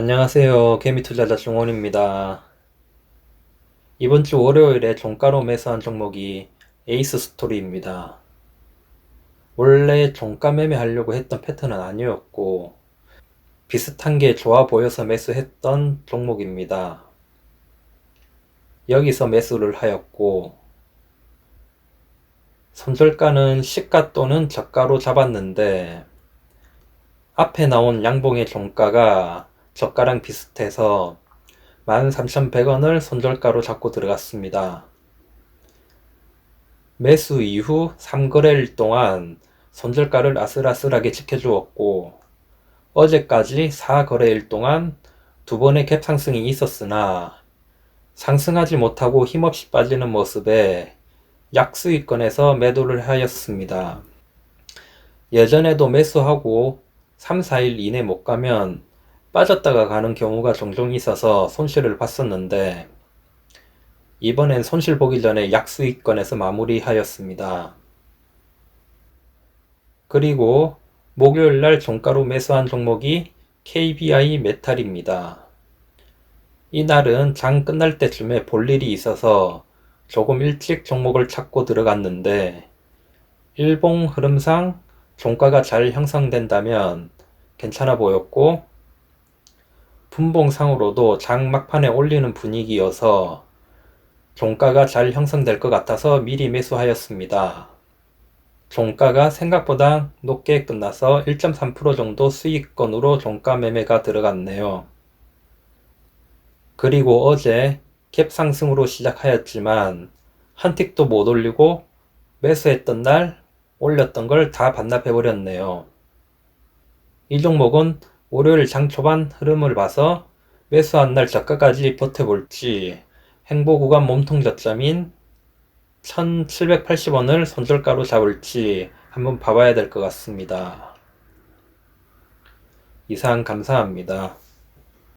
안녕하세요. 개미투자자 중원입니다. 이번 주 월요일에 종가로 매수한 종목이 에이스 스토리입니다. 원래 종가 매매하려고 했던 패턴은 아니었고 비슷한 게 좋아 보여서 매수했던 종목입니다. 여기서 매수를 하였고 손절가는 시가 또는 저가로 잡았는데 앞에 나온 양봉의 종가가 저가랑 비슷해서 13,100원을 손절가로 잡고 들어갔습니다. 매수 이후 3거래일 동안 손절가를 아슬아슬하게 지켜주었고 어제까지 4거래일 동안 두 번의 갭 상승이 있었으나 상승하지 못하고 힘없이 빠지는 모습에 약수익권에서 매도를 하였습니다. 예전에도 매수하고 3, 4일 이내 못 가면 빠졌다가 가는 경우가 종종 있어서 손실을 봤었는데 이번엔 손실 보기 전에 약수익권에서 마무리하였습니다. 그리고 목요일 날 종가로 매수한 종목이 KBI 메탈입니다. 이날은 장 끝날 때쯤에 볼 일이 있어서 조금 일찍 종목을 찾고 들어갔는데 일봉 흐름상 종가가 잘 형성된다면 괜찮아 보였고 분봉상으로도 장 막판에 올리는 분위기여서 종가가 잘 형성될 것 같아서 미리 매수하였습니다. 종가가 생각보다 높게 끝나서 1.3% 정도 수익권으로 종가 매매가 들어갔네요. 그리고 어제 갭 상승으로 시작하였지만 한 틱도 못 올리고 매수했던 날 올렸던 걸 다 반납해 버렸네요. 이 종목은 월요일 장 초반 흐름을 봐서 매수한 날 저가까지 버텨볼지 행보 구간 몸통 저점인 1780원을 손절가로 잡을지 한번 봐봐야 될 것 같습니다. 이상 감사합니다.